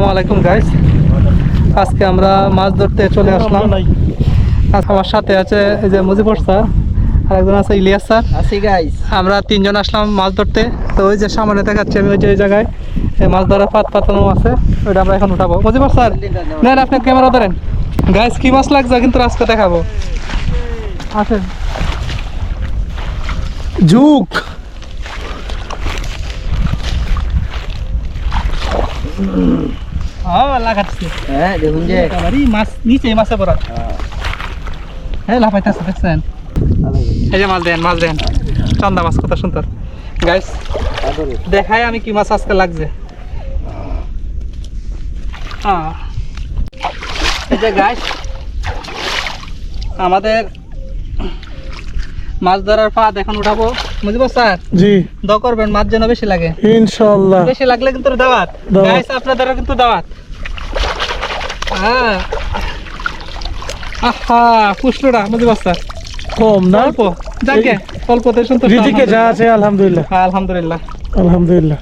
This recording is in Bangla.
আসসালামু আলাইকুম গাইস আজকে আমরা মাছ ধরতে চলে আসলাম। আজ আমার সাথে আছে এই যে মুজিবর স্যার আর একজন আছে ইলিয়াস স্যার। আসি গাইস আমরা তিনজন আসলাম মাছ ধরতে। তো ওই যে সামনে দেখাচ্ছি আমি ওই যে ওই জায়গায় এই মাছ ধরার পাত পাতানো আছে ওইটা আমরা এখন উঠাবো। মুজিবর স্যার নেন আপনি ক্যামেরা ধরেন। গাইস কি মাছ লাগছে? কিন্তু আজকে দেখাবো। আসেন। ঝুক। লাগাচ্ছি হ্যাঁ দেখুন যে। মাছ নিচে মাছে পড়া হ্যাঁ। লাফাইতেছে দেখছেন? এই যে মাছ দেন মাছ দেন। চন্দা মাছ কত সুন্দর। গাইস দেখাই আমি কি মাছ আজকে লাগছে। এই যে গাইস আমাদের মাছ ধরার ফাঁদ এখন উঠাবো। বুঝব স্যার? জি। দ করবেন মাছ যেন বেশি লাগে। বেশি লাগলে কিন্তু দাওয়াত। গাইস কিন্তু দাওয়াত। হ্যাঁ। আহা পুষ্পটা বুঝতে স্যার? কম না? অল্প। যাকে অল্পতে সন্তুষ্ট রিজিকে যা আছে আলহামদুলিল্লাহ। আলহামদুলিল্লাহ। আলহামদুলিল্লাহ।